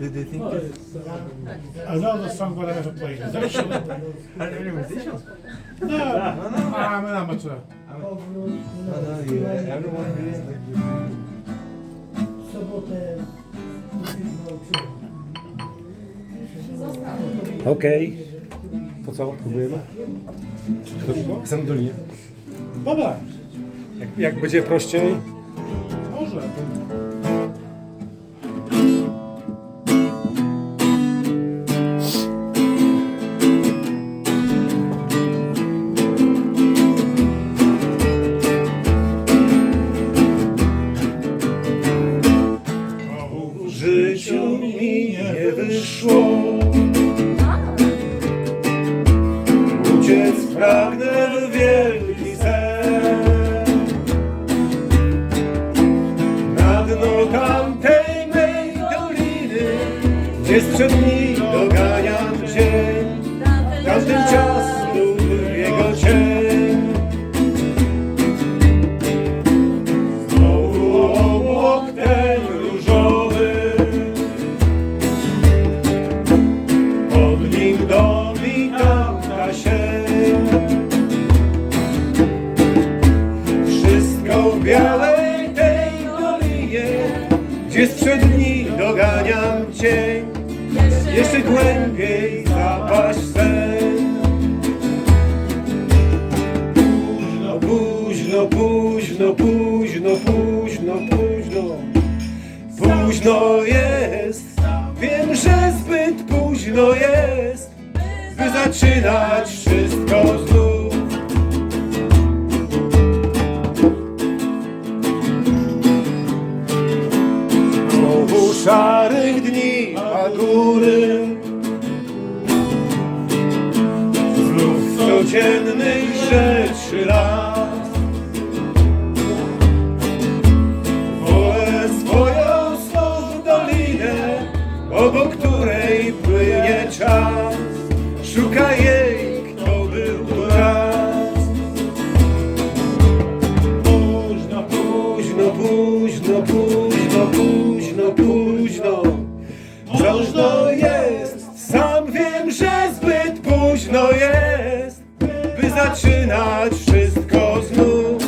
I know the song, but I never played. Is that Ale nie wiem, tysiąc. No, I'm an amateur. No, no, i everyone is like. Okej. To co, próbujemy? Sandolinie. Dobra, Jak, jak będzie prościej, może. Pragnę w wielki sen. Na dno tamtej mej doliny, gdzie sprzed dni doganiam dzień. Białej tej dolinie, gdzie sprzed dni doganiam cień. Jeszcze głębiej zapaść sen. Późno, późno, późno, późno, późno, późno. Późno jest, wiem, że zbyt późno jest, by zaczynać wszystko. Szarych dni, a góry. Znów codziennych rzeczy las zaczynać wszystko znów.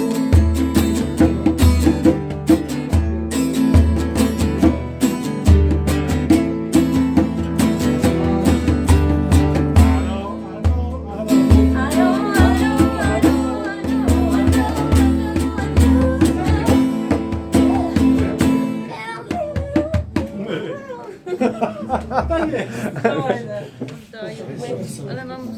Fajne. Ale mam